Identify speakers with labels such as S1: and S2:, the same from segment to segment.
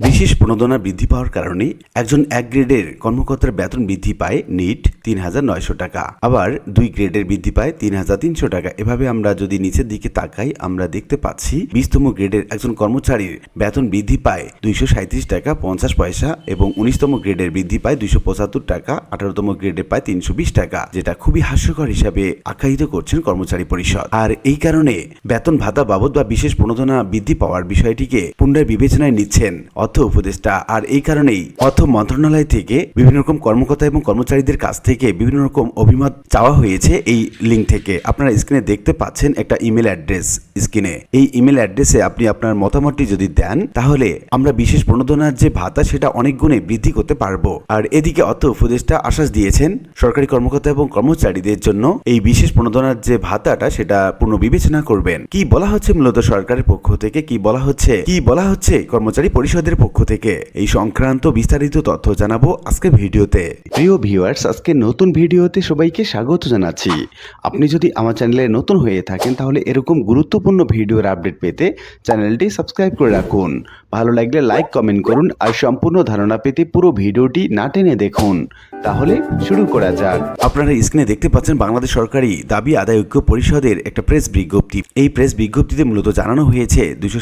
S1: বিশেষ প্রণোদনা বৃদ্ধি পাওয়ার কারণে একজন এক গ্রেডের কর্মকর্তার বেতন বৃদ্ধি পায় নিট তিন হাজার নয়শো টাকা। আবার দুই গ্রেডের বৃদ্ধি পায় তিন হাজার তিনশো টাকা। এভাবে আমরা যদি নিচের দিকে তাকাই, আমরা দেখতে পাচ্ছি বিশতম গ্রেডের একজন কর্মচারীর বেতন বৃদ্ধি পায় দুইশো সাঁত্রিশ টাকা পঞ্চাশ পয়সা এবং উনিশতম গ্রেডের বৃদ্ধি পায় দুইশো পঁচাত্তর টাকা, আঠারোতম গ্রেডে পায় তিনশো বিশ টাকা, যেটা খুবই হাস্যকর হিসাবে আখ্যায়িত করছেন কর্মচারী পরিষদ। আর এই কারণে বেতন ভাতা বাবদ বা বিশেষ প্রণোদনা বৃদ্ধি পাওয়ার বিষয়টিকে পুনরায় বিবেচনায় নিচ্ছেন অর্থ উপদেষ্টা। আর এই কারণেই অর্থ মন্ত্রণালয় থেকে বিভিন্ন রকম কর্মকর্তা এবং কর্মচারীদের কাছ থেকে বিভিন্ন রকম অভিমত চাওয়া হয়েছে এই লিঙ্ক থেকে। আপনারা স্ক্রিনে দেখতে পাচ্ছেন একটা ইমেল অ্যাড্রেস স্ক্রিনে এই ইমেল অ্যাড্রেসে আপনি আপনার মতামতটি যদি দেন, তাহলে আমরা বিশেষ প্রণোদনার যে ভাতা, সেটা অনেক গুণে বৃদ্ধি করতে পারব। আর এদিকে অর্থ উপদেষ্টা আশ্বাস দিয়েছেন, সরকারি কর্মকর্তা এবং কর্মচারীদের জন্য এই বিশেষ প্রণোদনার যে ভাতাটা, সেটা পুনঃ বিবেচনা করবেন। কি বলা হচ্ছে মূলত সরকারের পক্ষ থেকে? কি বলা হচ্ছে? কি বলা হচ্ছে কর্মচারী পরিষদের পক্ষ থেকে এই সংক্রান্ত বিস্তারিত তথ্য জানাব আজকে ভিডিওতে। প্রিয় ভিউয়ার্স আজকে নতুন ভিডিওতে সবাইকে স্বাগত জানাচ্ছি। আপনি যদি আমার চ্যানেলে নতুন হয়ে থাকেন তাহলে এরকম গুরুত্বপূর্ণ ভিডিওর আপডেট পেতে চ্যানেলটি সাবস্ক্রাইব করে রাখুন। ভালো লাগলে লাইক কমেন্ট করুন আর সম্পূর্ণ ধারণা পেতে পুরো ভিডিওটি না টেনে দেখুন। তাহলে শুরু করা যাক। আপনারা স্ক্রিনে দেখতে পাচ্ছেন বাংলাদেশ সরকারি দাবি আদায় ঐক্য পরিষদের একটা প্রেস বিজ্ঞপ্তি। এই প্রেস বিজ্ঞপ্তিতে মূলত জানানো হয়েছে দুশো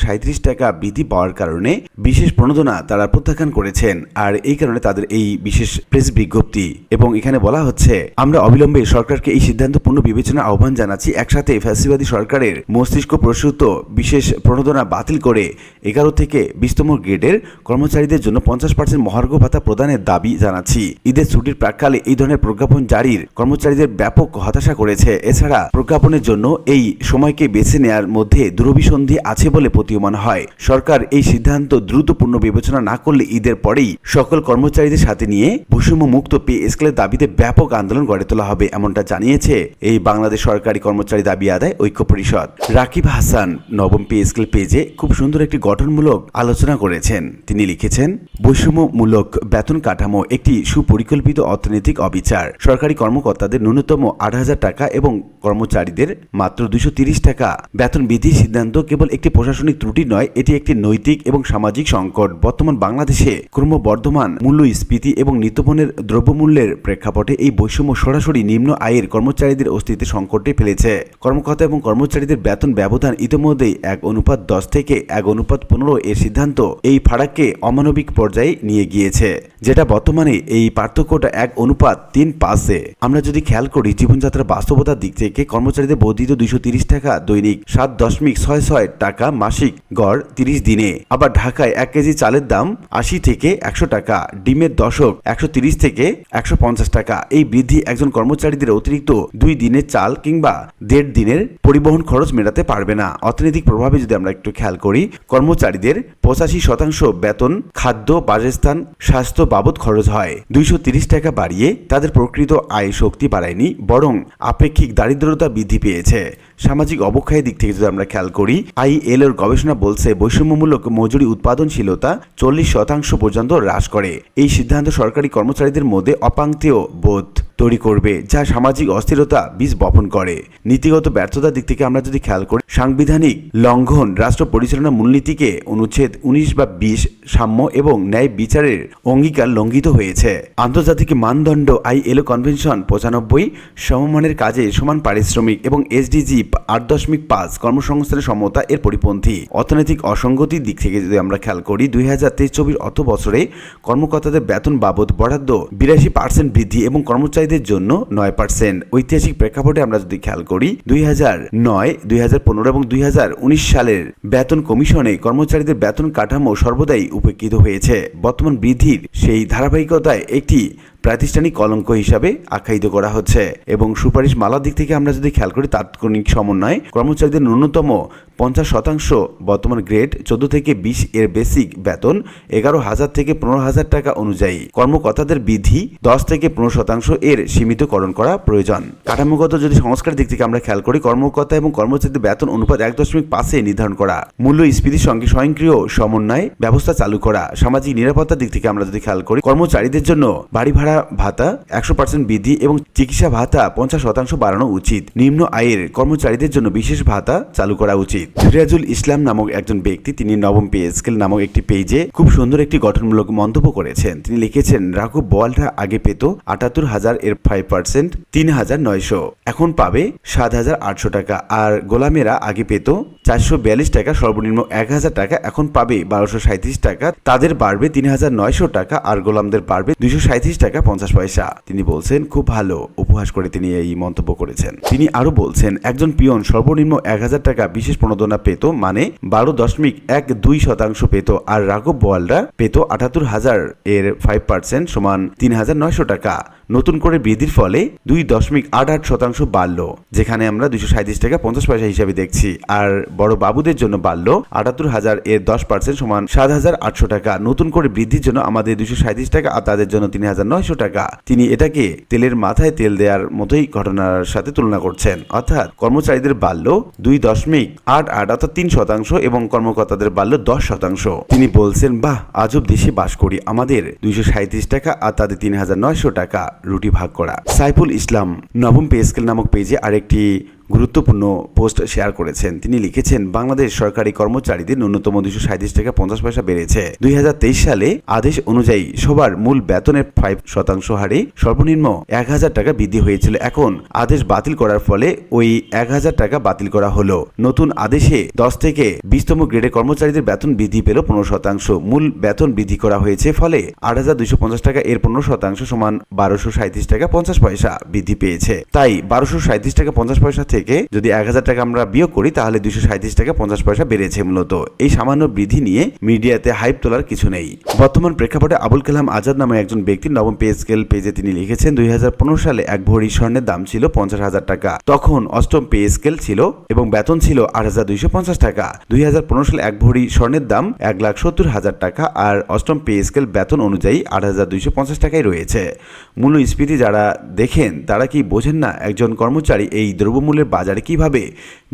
S1: টাকা বৃদ্ধি পাওয়ার কারণে বিশেষ প্রণোদনা তারা প্রত্যাখ্যান করেছেন, আর এই কারণে তাদের এই বিশেষ প্রেস বিজ্ঞপ্তি। এবং এখানে বলা হচ্ছে, আমরা অবিলম্বে সরকারকে এই সিদ্ধান্ত পূর্ণ বিবেচনা আহ্বান জানাচ্ছি। একসাথে ফ্যাসিবাদী সরকারের মস্তিষ্ক প্রসূত বিশেষ প্রণোদনা বাতিল করে এগারো থেকে বিশতম গ্রেডের কর্মচারীদের জন্য পঞ্চাশ পার্সেন্ট মহার্ঘ ভাতা প্রদানের দাবি জানাচ্ছি। ঈদের ছুটির প্রাককালে এই ধরনের প্রজ্ঞাপন জারির কর্মচারীদের ব্যাপক হতাশা করেছে। এছাড়া প্রজ্ঞাপনের জন্য এই সময়কে বেছে নেয়ার মধ্যে দুরভিসন্ধি আছে বলে প্রতীয়মান হয়। সরকার এই সিদ্ধান্ত দ্রুত পূর্ণ বিবেচনা না করলে ঈদের পরেই সকল কর্মচারীদের সাথে নিয়ে ভূষম্য মুক্ত পে স্কেলের দাবিতে ব্যাপক আন্দোলন গড়ে তোলা হবে, এমনটা জানিয়েছে এই বাংলাদেশ সরকারি কর্মচারী দাবি আদায় ঐক্য পরিষদ। রাকিব হাসান নবম পে স্কেল পেজে খুব সুন্দর একটি গঠনমূলক আলোচনা করেছেন। তিনি লিখেছেন, বৈষম্যমূলক বেতন কাঠামো একটি সুপরিকল্পিত অর্থনৈতিক অবিচার। সরকারি কর্মকর্তাদের ন্যূনতম আট হাজার টাকা এবং কর্মচারীদের মাত্র দুশো টাকা। বেতন বৃদ্ধির সিদ্ধান্ত কেবল একটি প্রশাসনিক ত্রুটি নয়, এটি একটি নৈতিক এবং সামাজিক সংকট। বর্তমান বাংলাদেশে ক্রমবর্ধমান মূল্যস্ফীতি এবং নিত্যপণ্যের দ্রব্যমূল্যের প্রেক্ষাপটে এই বৈষম্য সরাসরি নিম্ন আয়ের কর্মচারীদের অস্তিত্বে সংকটে ফেলেছে কর্মকর্তা এবং কর্মচারীদের বেতন ব্যবধান ইতিমধ্যেই এক অনুপাত দশ থেকে এক অনুপাত পনেরো এর সিদ্ধান্ত এই ফারাককে অমানবিক পর্যায়ে নিয়ে গিয়েছে যেটা বর্তমানে এই পার্থক্যটা এক অনুপাত তিন পাঁচে আমরা যদি খেয়াল করি জীবনযাত্রার বাস্তবতার দিক থেকে কর্মচারীদের বর্ধিত দুইশো তিরিশ টাকা দৈনিক সাত দশমিক ছয় ছয় টাকা মাসিক গড় তিরিশ দিনে আবার ঢাকায় এক কেজি চালের দাম আশি থেকে একশো টাকা, ডিমের দশক একশো তিরিশ থেকে একশো পঞ্চাশ টাকা। এই বৃদ্ধি একজন কর্মচারীদের অতিরিক্ত দুই দিনের চাল কিংবা দেড় দিনের পরিবহন খরচ মেটাতে পারবে না। অর্থনৈতিক প্রভাবে যদি আমরা একটু খেয়াল করি, কর্মচারীদের পঁচাশি শতাংশ বেতন, খাদ্য, বাসস্থান, স্বাস্থ্য বাবদ খরচ হয়। দুইশো টাকা বাড়িয়ে তাদের প্রকৃত আয় শক্তি বাড়ায়নি, বরং আপেক্ষিক দারিদ্রতা বৃদ্ধি পেয়েছে। সামাজিক অবক্ষয়ের দিক থেকে যদি আমরা খেয়াল করি, আই এল এর গবেষণা বলছে বৈষম্যমূলক মজুরি উৎপাদনশীলতা চল্লিশ শতাংশ পর্যন্ত হ্রাস করে। এই সিদ্ধান্ত সরকারি কর্মচারীদের মধ্যে অপাঙ্ক্তীয় বোধ। তৈরি করবে, যা সামাজিক অস্থিরতা বীজ বপন করে। নীতিগত ব্যর্থতার দিক থেকে আমরা যদি খেয়াল করি, সাংবিধানিক লঙ্ঘন রাষ্ট্র পরিচালনা মূলনীতিকে অনুচ্ছেদ উনিশ বা বিশ সাম্য এবং ন্যায় বিচারের অঙ্গীকার লঙ্ঘিত হয়েছে। আন্তর্জাতিক মানদণ্ড আইএলও কনভেনশন পঁচানব্বই, সমমানের কাজে সমান পারিশ্রমিক এবং এসডিজি আট দশমিক পাঁচ কর্মসংস্থানের সমতা এর পরিপন্থী। অর্থনৈতিক অসঙ্গতির দিক থেকে যদি আমরা খেয়াল করি, দুই হাজার তেইশ চব্বিশ অর্থ বছরে কর্মকর্তাদের বেতন বাবদ বরাদ্দ বিরাশি পার্সেন্ট বৃদ্ধি এবং কর্মচারীদের জন্য নয় পার্সেন্ট। ঐতিহাসিক প্রেক্ষাপটে আমরা যদি খেয়াল করি, দুই হাজার নয়, দুই হাজার পনেরো এবং দুই হাজার উনিশ সালের বেতন কমিশনে কর্মচারীদের বেতন কাঠামো সর্বদাই উপেক্ষিত হয়েছে। বর্তমান বৃদ্ধির সেই ধারাবাহিকতায় একটি প্রাতিষ্ঠানিক কলঙ্ক হিসাবে আখ্যায়িত করা হচ্ছে এবং সুপারিশ মালার দিক থেকে আমরা যদি খেয়াল করি তাৎক্ষণিক সমন্বয়, কর্মচারীদের ন্যূনতম পঞ্চাশ শতাংশ বর্তমান গ্রেড চোদ্দ থেকে বিশ এর বেসিক বেতন এগারো হাজার থেকে পনেরো হাজার টাকা অনুযায়ী। কর্মকর্তাদের বৃদ্ধি দশ থেকে পনেরো শতাংশ এর সীমিতকরণ করা প্রয়োজন। কাঠামোগত যদি সংস্কার দিক থেকে আমরা খেয়াল করি, কর্মকর্তা এবং কর্মচারীদের বেতন অনুপাত এক দশমিক পাঁচে নির্ধারণ করা, মূল্য স্ফীতির সঙ্গে স্বয়ংক্রিয় সমন্বয় ব্যবস্থা চালু করা, সামাজিক নিরাপত্তার দিক থেকে আমরা যদি খেয়াল করি, কর্মচারীদের জন্য বাড়ি ভাড়া ভাড়া ভাতা, একশো পার্সেন্ট বৃদ্ধি এবং চিকিৎসা ভাতা পঞ্চাশ শতাংশ বাড়ানো উচিত। নিম্ন আয়ের কর্মচারীদের জন্য বিশেষ ভাতা চালু করা উচিত। রিয়াজুল ইসলাম নামক একজন ব্যক্তি তিনি নবম পে স্কেল নামক একটি পেজে খুব সুন্দর একটি গঠনমূলক মন্তব্য করেছেন। তিনি লিখেছেন, রাঘব বোয়ালরা আগে পেত আটাত্তর হাজার, এর ফাইভ পার্সেন্ট তিন হাজার নয়শো। এখন পাবে সাত হাজার আটশো টাকা। আর গোলামেরা আগে পেত চারশো বিয়াল্লিশ টাকা, সর্বনিম্ন এক হাজার টাকা। এখন পাবে বারোশো সাঁত্রিশ টাকা। তাদের বাড়বে তিন হাজার নয়শো টাকা। আর গোলামদের বাড়বে দুইশো সাঁত্রিশ টাকা। পঞ্চাশ পয়সা। তিনি বলছেন, খুব ভালো উপহাস করে তিনি এই মন্তব্য করেছেন। তিনি আরও বলছেন, একজন পিয়ন সর্বনিম্ন এক হাজার টাকা বিশেষ প্রণোদনা পেত মানে বারো দশমিক এক দুই শতাংশ পেত আর রাঘব বোয়ালরা পেত আটাত্তর হাজার এর ফাইভ পার্সেন্ট সমান তিন হাজার নয়শো টাকা। নতুন করে বৃদ্ধির ফলে দুই দশমিক আট আট শতাংশ বাড়লো, যেখানে আমরা দুইশো সাঁত্রিশ টাকা পঞ্চাশ পয়সা হিসাবে দেখছি। আর বড় বাবুদের জন্য বাড়লো আটাত্তর হাজার এর দশ পার্সেন্ট সমান সাত হাজার আটশো টাকা। নতুন করে বৃদ্ধির জন্য আমাদের দুইশো সাঁত্রিশ টাকা আর তাদের জন্য তিন হাজার নয়শো টাকা। তিনি এটাকে তেলের মাথায় তেল দেওয়ার মতোই ঘটনার সাথে তুলনা করছেন। অর্থাৎ কর্মচারীদের বাল্য দুই দশমিক আট আট অর্থাৎ তিন শতাংশ এবং কর্মকর্তাদের বাল্য দশ শতাংশ। তিনি বলছেন, বাহ আজব দেশে বাস করি। আমাদের দুইশো সাঁত্রিশ টাকা আর তাদের তিন হাজার নয়শো টাকা রুটি ভাগ করা। সাইফুল ইসলাম নবম পে স্কেল নামক পেজে আরেকটি গুরুত্বপূর্ণ পোস্ট শেয়ার করেছেন। তিনি লিখেছেন, বাংলাদেশ সরকারি কর্মচারীদের ন্যূনতম দুশো সাঁত্রিশ টাকা পঞ্চাশ পয়সা বেড়েছে। দুই হাজার তেইশ সালে আদেশ অনুযায়ী সবার মূল বেতনের ফাইভ শতাংশ হারে সর্বনিম্ন এক হাজার টাকা বৃদ্ধি হয়েছিল। এখন আদেশ বাতিল করার ফলে ওই এক হাজার টাকা বাতিল করা হলো। নতুন আদেশে দশ থেকে বিশতম গ্রেডে কর্মচারীদের বেতন বৃদ্ধি পেল পনেরো শতাংশ। মূল বেতন বৃদ্ধি করা হয়েছে, ফলে আট হাজার দুইশো পঞ্চাশ টাকা এর পনেরো শতাংশ সমান বারোশো সাঁত্রিশ টাকা পঞ্চাশ পয়সা বৃদ্ধি পেয়েছে। তাই বারোশো সাঁত্রিশ টাকা পঞ্চাশ পয়সা থেকে যদি এক হাজার টাকা আমরা বিয়োগ করি, তাহলে দুইশো সাঁত্রিশ টাকা পঞ্চাশ পয়সা বেড়েছে মূলত। এই সামান্য বৃদ্ধি নিয়ে মিডিয়াতে হাইপ তোলার কিছু নেই। বর্তমান প্রেক্ষাপটে আবুল কালাম আজাদ নামে একজন ব্যক্তি নবম পে স্কেল পেজে তিনি লিখেছেন, দুই হাজার পনেরো সালে এক ভরি স্বর্ণের দাম ছিল পঞ্চাশ হাজার টাকা। তখন অষ্টম পে স্কেল ছিল এবং বেতন ছিল আট হাজার দুইশো পঞ্চাশ টাকা। দুই হাজার পনেরো সালে এক ভরি স্বর্ণের দাম এক লাখ সত্তর হাজার টাকা আর অষ্টম পে স্কেল বেতন অনুযায়ী আট হাজার দুইশো পঞ্চাশ টাকায় রয়েছে। মূল্যস্ফীতি যারা দেখেন, তারা কি বোঝেন না? একজন কর্মচারী এই দ্রব্যমূল্যের বাজারে কীভাবে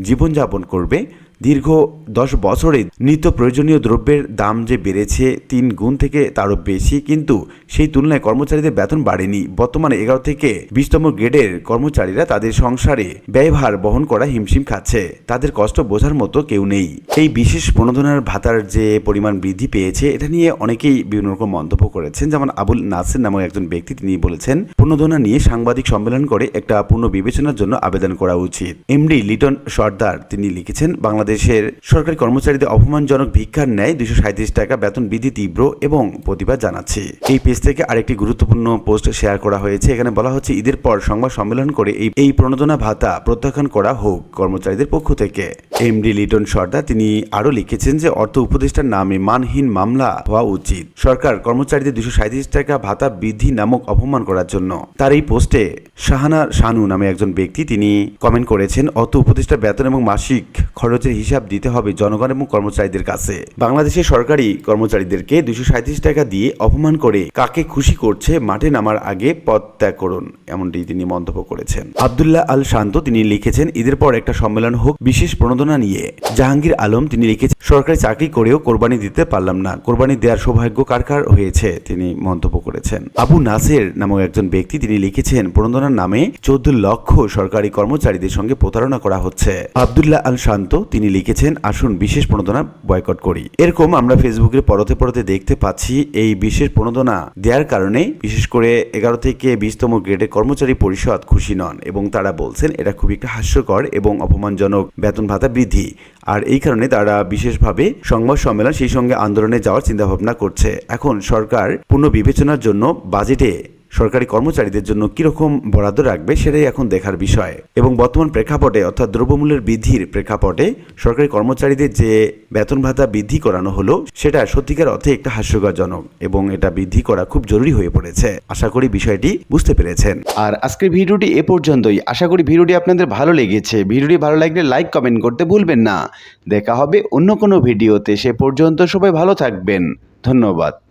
S1: জীবনযাপন করবে দীর্ঘ দশ বছরে নিত্য প্রয়োজনীয় দ্রব্যের দাম যে বেড়েছে তিন গুণ থেকে তারও বেশি, কিন্তু সেই তুলনায় কর্মচারীদের বেতন বাড়েনি। বর্তমানে এগারো থেকে বিশতম গ্রেডের কর্মচারীরা তাদের সংসারে ব্যয়ভার বহন করা হিমশিম খাচ্ছে। তাদের কষ্ট বোঝার মতো কেউ নেই। এই বিশেষ প্রণোদনার ভাতার যে পরিমাণ বৃদ্ধি পেয়েছে, এটা নিয়ে অনেকেই বিভিন্ন রকম মন্তব্য করেছেন। যেমন আবুল নাসির নামক একজন ব্যক্তি, তিনি বলেছেন, প্রণোদনা নিয়ে সাংবাদিক সম্মেলন করে একটা পূর্ণ বিবেচনার জন্য আবেদন করা উচিত। এমডি লিটন সর্দার, তিনি লিখেছেন বাংলাদেশের সরকারি কর্মচারীদের অপমানজনক ভিক্ষার ন্যায় দুশো সাঁত্রিশ টাকা বেতন বৃদ্ধি তীব্র এবং প্রতিবাদ জানাচ্ছে। এই পেজ থেকে আরেকটি গুরুত্বপূর্ণ পোস্ট শেয়ার করা হয়েছে। এখানে বলা হচ্ছে, ঈদের পর সংবাদ সম্মেলন করে এই প্রণোদনা ভাতা প্রত্যাখ্যান করা হোক কর্মচারীদের পক্ষ থেকে। এমডি লিটন সর্দার, তিনি আরও লিখেছেন যে, অর্থ উপদেষ্টার নামে মানহীন মামলা হওয়া উচিত। সরকার কর্মচারীদের দুশো সাঁত্রিশ টাকা ভাতা বৃদ্ধি নামক অপমান করার জন্য। তার এই পোস্টে শাহানা শানু নামে একজন ব্যক্তি, তিনি কমেন্ট করেছেন, অর্থ উপদেষ্টা বেতন এবং মাসিক খরচের হিসাব দিতে হবে জনগণ এবং কর্মচারীদের কাছে। বাংলাদেশের সরকারি কর্মচারীদেরকে দুশো সাঁত্রিশ টাকা দিয়ে অপমান করে কাকে খুশি করছে মাঠে নামার আগে পদ ত্যাগ করুন, এমনটি তিনি মন্তব্য করেছেন। আবদুল্লাহ আল শান্ত তিনি লিখেছেন, ঈদের পর একটা সম্মেলন হোক, বিশেষ প্রণোদনা নিয়ে। জাহাঙ্গীর আলম তিনি লিখেছেন, সরকারি চাকরি করেও কোরবানি দিতে পারলাম না। কোরবানি দেওয়ার সৌভাগ্য কার কার হয়েছে? তিনি মন্তব্য করেছেন। আবু নাসের নামক একজন ব্যক্তি তিনি লিখেছেন, প্রণোদনার নামে চোদ্দ লক্ষ সরকারি কর্মচারীদের সঙ্গে প্রতারণা করা হচ্ছে। আবদুল্লাহ আল শান্ত তিনি লিখেছেন, আসুন বিশেষ প্রণোদনা বয়কট করি। এরকম আমরা ফেসবুকে পরতে পরতে দেখতে পাচ্ছি এই বিশেষ প্রণোদনা দেওয়ার কারণে, বিশেষ করে এগারো থেকে বিশতম গ্রেডের কর্মচারী পরিষদ খুশি নন এবং তারা বলছেন, এটা খুবই একটা হাস্যকর এবং অপমানজনক বেতন ভাতা বৃদ্ধি। আর এই কারণে তারা বিশেষভাবে সংবাদ সম্মেলন সেই সঙ্গে আন্দোলনে যাওয়ার চিন্তাভাবনা করছে। এখন সরকার পুনঃ বিবেচনার জন্য বাজেটে সরকারি কর্মচারীদের জন্য কীরকম বরাদ্দ রাখবে সেটাই এখন দেখার বিষয়। এবং বর্তমান প্রেক্ষাপটে, অর্থাৎ দ্রব্যমূল্যের বৃদ্ধির প্রেক্ষাপটে, সরকারি কর্মচারীদের যে বেতন ভাতা বৃদ্ধি করানো হলো, সেটা সত্যিকার অর্থে একটা হাস্যকরজনক এবং এটা বৃদ্ধি করা খুব জরুরি হয়ে পড়েছে। আশা করি বিষয়টি বুঝতে পেরেছেন।
S2: আর আজকের ভিডিওটি এ পর্যন্তই। আশা করি ভিডিওটি আপনাদের ভালো লেগেছে। ভিডিওটি ভালো লাগলে লাইক, কমেন্ট করতে ভুলবেন না। দেখা হবে অন্য কোনো ভিডিওতে। সে পর্যন্ত সবাই ভালো থাকবেন। ধন্যবাদ।